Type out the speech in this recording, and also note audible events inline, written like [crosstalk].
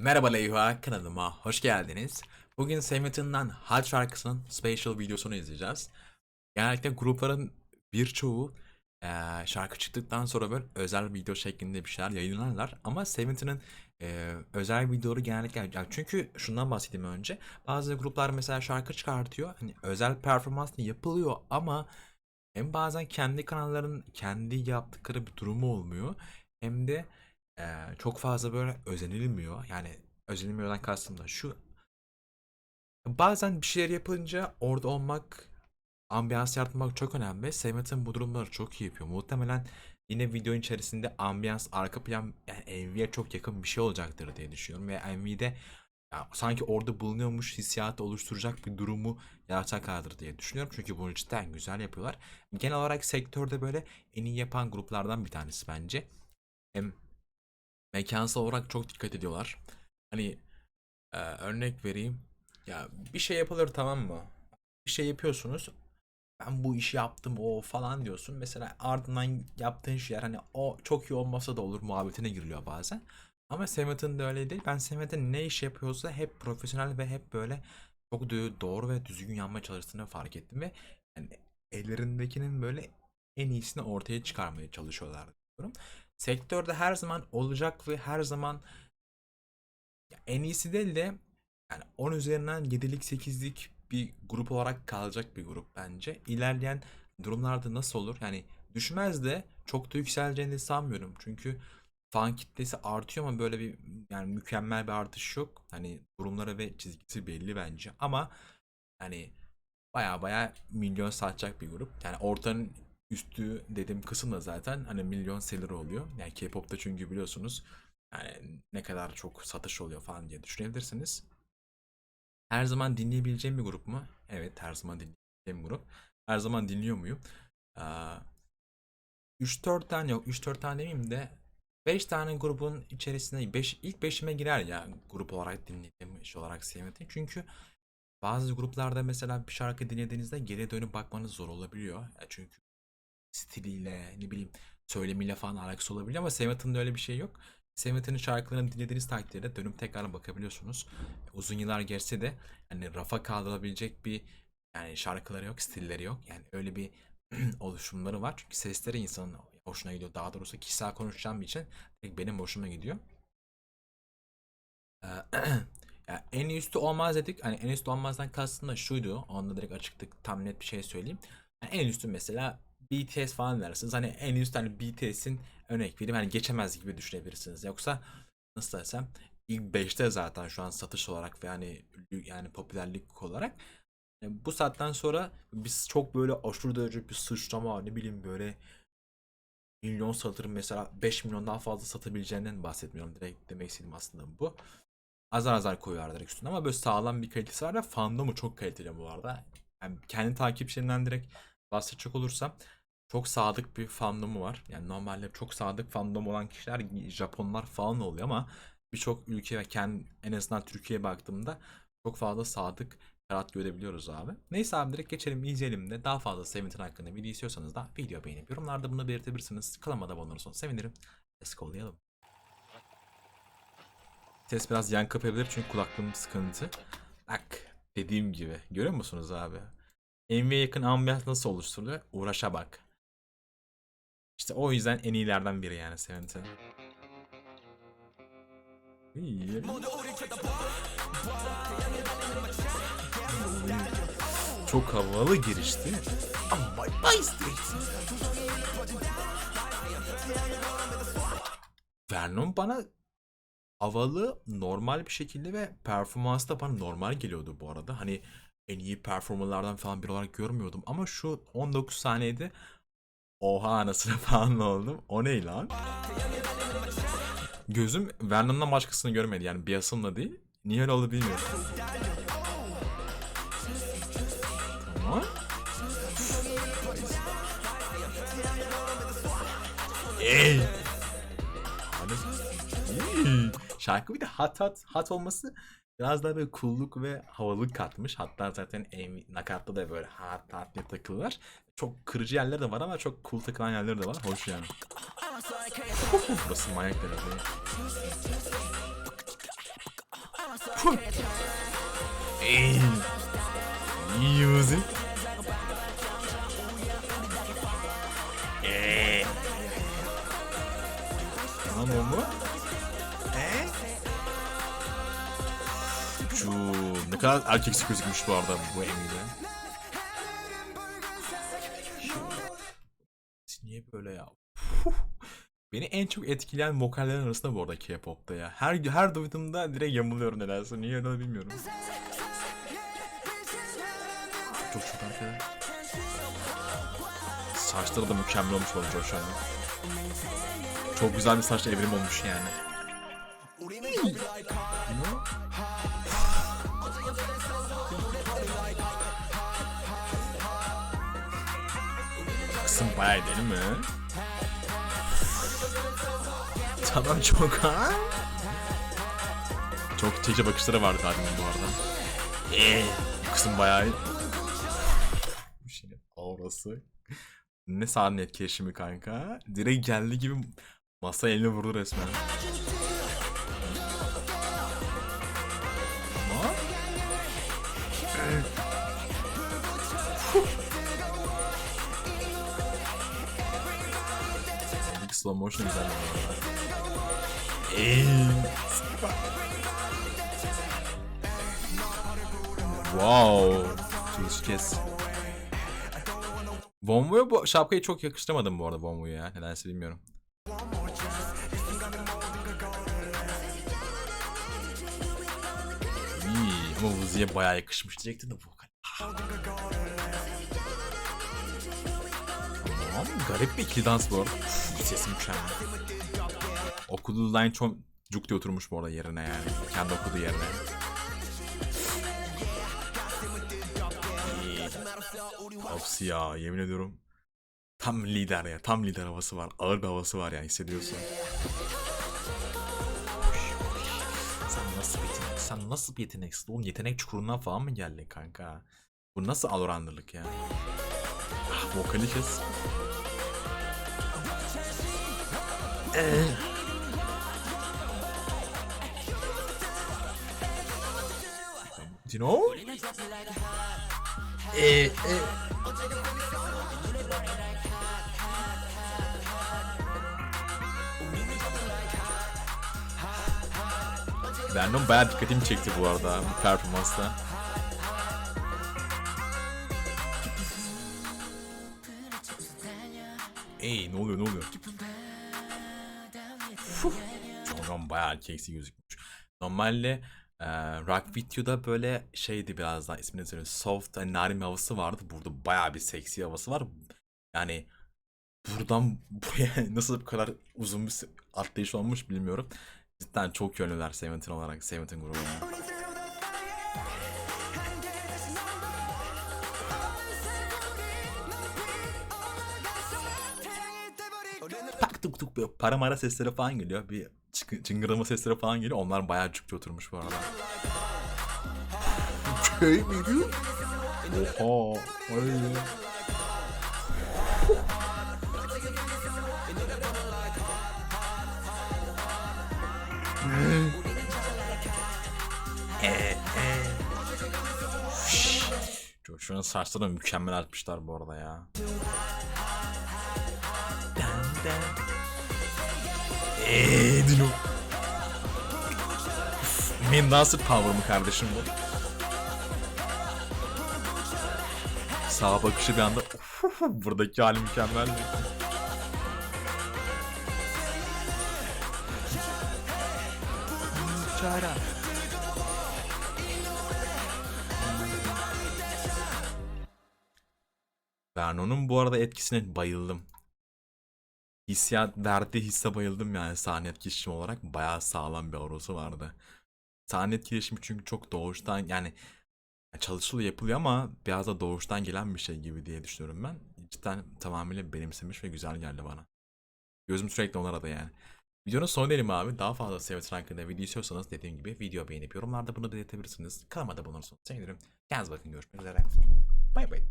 Merhaba Leyva kanalıma hoş geldiniz. Bugün Seven'ından Hal şarkısının special videosunu izleyeceğiz. Genellikle grupların birçoğu eee, şarkı çıktıktan sonra böyle özel video şeklinde bir şeyler yayınlarlar. Ama Seven'ın özel videoları genellikle yani çünkü şundan bahsedeyim önce. Bazı gruplar mesela şarkı çıkartıyor. Hani özel performans yapılıyor ama hem bazen kendi kanalların kendi yaptıkları bir durumu olmuyor. Hem de çok fazla böyle özenilmiyor. Yani özenilmiyordan kastım da şu. Bazen bir şeyler yapınca orada olmak, ambiyans yaratmak çok önemli. Seven'in bu durumları çok iyi yapıyor. Muhtemelen yine video içerisinde ambiyans, arka plan yani MV'ye çok yakın bir şey olacaktır diye düşünüyorum. Ve MV'de ya, sanki orada bulunuyormuş hissiyatı oluşturacak bir durumu yaratacaklardır diye düşünüyorum. Çünkü bunu cidden güzel yapıyorlar. Genel olarak sektörde böyle en iyi yapan gruplardan bir tanesi bence. Hem mekansal olarak çok dikkat ediyorlar. Hani e, örnek vereyim. Ya bir şey yapılır tamam mı? Bir şey yapıyorsunuz. Ben bu işi yaptım o falan diyorsun. Mesela ardından yaptığın şeyler hani o çok iyi olmasa da olur muhabbetine giriliyor bazen. Ama Semet'in de öyle değil. Ben Semet'in ne iş yapıyorsa hep profesyonel ve hep böyle çok doğru ve düzgün yapmaya çalıştığını fark ettim ve yani ellerindekinin böyle en iyisini ortaya çıkarmaya çalışıyorlar diyorum. Sektörde her zaman olacak ve her zaman en iyisi değil de yani 10 üzerinden 7'lik 8'lik bir grup olarak kalacak bir grup bence. İlerleyen durumlarda nasıl olur? Yani düşmez de çok da yükseleceğini sanmıyorum. Çünkü fan kitlesi artıyor ama böyle bir yani mükemmel bir artış yok. Hani durumları ve çizgisi belli bence. Ama hani baya baya milyon satacak bir grup. Yani ortanın üstü dediğim kısım da zaten hani milyon seller oluyor. Yani K-pop'ta çünkü biliyorsunuz yani ne kadar çok satış oluyor falan diye düşünebilirsiniz. Her zaman dinleyebileceğim bir grup mu? Evet, her zaman dinleyebileceğim bir grup. Her zaman dinliyor muyum? Aa, 3-4 tane yok, 3-4 tane demeyeyim de 5 tane grubun içerisinde 5 ilk 5'ime girer ya grup olarak dinlediğim, iş olarak sevmediğim. Çünkü bazı gruplarda mesela bir şarkı dinlediğinizde geriye dönüp bakmanız zor olabiliyor. Çünkü stiliyle, ne bileyim, söylemiyle falan alakası olabiliyor ama Seven'da öyle bir şey yok. Seven'in şarkılarını dinlediğiniz takdirde dönüp tekrar bakabiliyorsunuz. Uzun yıllar geçse de hani rafa kaldırılabilecek bir yani şarkıları yok, stilleri yok. Yani öyle bir [clears throat] oluşumları var. Çünkü sesleri insanın hoşuna gidiyor. Daha doğrusu kişisel konuşacağım için benim hoşuma gidiyor. Ee, [clears throat] ya en üstü olmaz dedik. Hani en üstü olmazdan kastım da şuydu. Onda direkt açıklık tam net bir şey söyleyeyim. Yani en üstü mesela BTS falan dersiniz. Hani en üst hani BTS'in örnek vereyim hani geçemez gibi düşünebilirsiniz. Yoksa nasıl desem ilk 5'te zaten şu an satış olarak ve yani yani popülerlik olarak yani bu saatten sonra biz çok böyle aşırı derece bir sıçrama ne bileyim böyle milyon satırım mesela 5 milyon daha fazla satabileceğinden bahsetmiyorum. Direkt demek istediğim aslında bu. Azar azar koyuyorlar direkt üstüne ama böyle sağlam bir kalitesi var ve fandomu çok kaliteli bu arada. Yani kendi takipçilerinden direkt bahsedecek olursam çok sadık bir fandomu var. Yani normalde çok sadık fandom olan kişiler Japonlar falan oluyor ama birçok ülke ve kendi en azından Türkiye'ye baktığımda çok fazla sadık karat görebiliyoruz abi. Neyse abi direkt geçelim izleyelim de daha fazla Seventeen hakkında video istiyorsanız da video beğenip yorumlarda bunu belirtebilirsiniz. Kanalıma da abone olursanız sevinirim. Let's go'layalım. Ses biraz yan kapayabilir çünkü kulaklığım sıkıntı. Bak dediğim gibi görüyor musunuz abi? NV'ye yakın ambiyans nasıl oluşturuluyor? Uğraşa bak. İşte o yüzden en iyilerden biri yani Seventeen. Çok havalı girişti. Vernon bana havalı, normal bir şekilde ve performans da bana normal geliyordu bu arada. Hani en iyi performalardan falan bir olarak görmüyordum ama şu 19 saniyede oha anasını [laughs] falan oldum. O ne lan? Gözüm Vernon'dan başkasını görmedi yani Bias'ınla değil. Niye öyle oldu bilmiyorum. Tamam. Ey! Hani İyi. Şarkı bir de hat hat hat olması biraz daha böyle cool'luk ve havalılık katmış. Hatta zaten nakatta da böyle hat hat diye takılırlar. Çok kırıcı yerleri de var ama çok cool takılan yerleri de var. Hoş yani. Burası manyak derece. Ey. Easy. Eee. Tamam o Şu ne kadar erkeksi gözükmüş bu arada bu Emi'de. Niye böyle ya? Beni en çok etkileyen vokallerin arasında bu arada K-pop'ta ya. Her her duyduğumda direkt yamuluyorum nedense. Niye öyle bilmiyorum. Çok çok arkadaş. Saçları da mükemmel olmuş Josh Allen. Çok güzel bir saç evrim olmuş yani. Kısım bayağı değil mi? Tamam çok ha. Çok çekici bakışları vardı zaten bu arada. Eee, bu kısım bayağı. Bu şey aurası. Ne sahne etkileşimi kanka. Direkt geldi gibi masa eline vurdu resmen. Slow motion güzel bu. Wow. Tuz kes. Bonvo'ya bu şapkayı çok yakıştıramadım bu arada Bonvo'ya ya. Nedense bilmiyorum. İyi ama Vuzi'ye bayağı yakışmış diyecektim de vokal. Tamam garip bir ikili dans bu arada. Uf, Sesi mükemmel. Okuduğu line çok cuk diye oturmuş bu arada yerine yani. Kendi okuduğu yerine. Hapsi ya yemin ediyorum. Tam lider ya. Tam lider havası var. Ağır bir havası var yani hissediyorsun. Sen nasıl bir yetenek? Sen nasıl bir yeteneksin? Oğlum yetenek çukurundan falan mı geldin kanka? Bu nasıl alorandırlık ya? Ah, vokali. Do you know? Ee, e. Vernon bayağı dikkatimi çekti bu arada bu performansta. Ey ne oluyor ne oluyor? Çoğundan bayağı erkeksi gözükmüş. Normalde e, rock videoda böyle şeydi biraz daha ismini söyleyeyim. Soft and narin havası vardı. Burada bayağı bir seksi havası var. Yani buradan [laughs] buraya nasıl bu kadar uzun bir atlayış olmuş bilmiyorum. Cidden çok yönlüler Seventeen olarak. Seventeen grubu yani. Tak tuk tuk böyle para mara sesleri falan geliyor. Bir çıngırama sesleri falan geliyor. Onlar bayağı cukça oturmuş bu arada. Köy müydü? Oha. Öyle. Josh'un saçları da mükemmel açmışlar bu arada ya. Dino. Min nasıl power mı kardeşim bu? Sağa bakışı bir anda buradaki hali mükemmel. Çara. Verno'nun bu arada etkisine bayıldım. Hissiyat verdiği hisse bayıldım yani sahne etkileşimi olarak bayağı sağlam bir aurası vardı. Sahne etkileşimi çünkü çok doğuştan yani çalışılıyor yapılıyor ama biraz da doğuştan gelen bir şey gibi diye düşünüyorum ben. Cidden tamamıyla benimsemiş ve güzel geldi bana. Gözüm sürekli onlara da yani. Videonun sonu diyelim abi. Daha fazla Seventeen hakkında video istiyorsanız dediğim gibi video beğenip yorumlarda bunu belirtebilirsiniz. Kanalıma da bulunursunuz. Sevinirim. Kendinize bakın görüşmek üzere. Bay bay.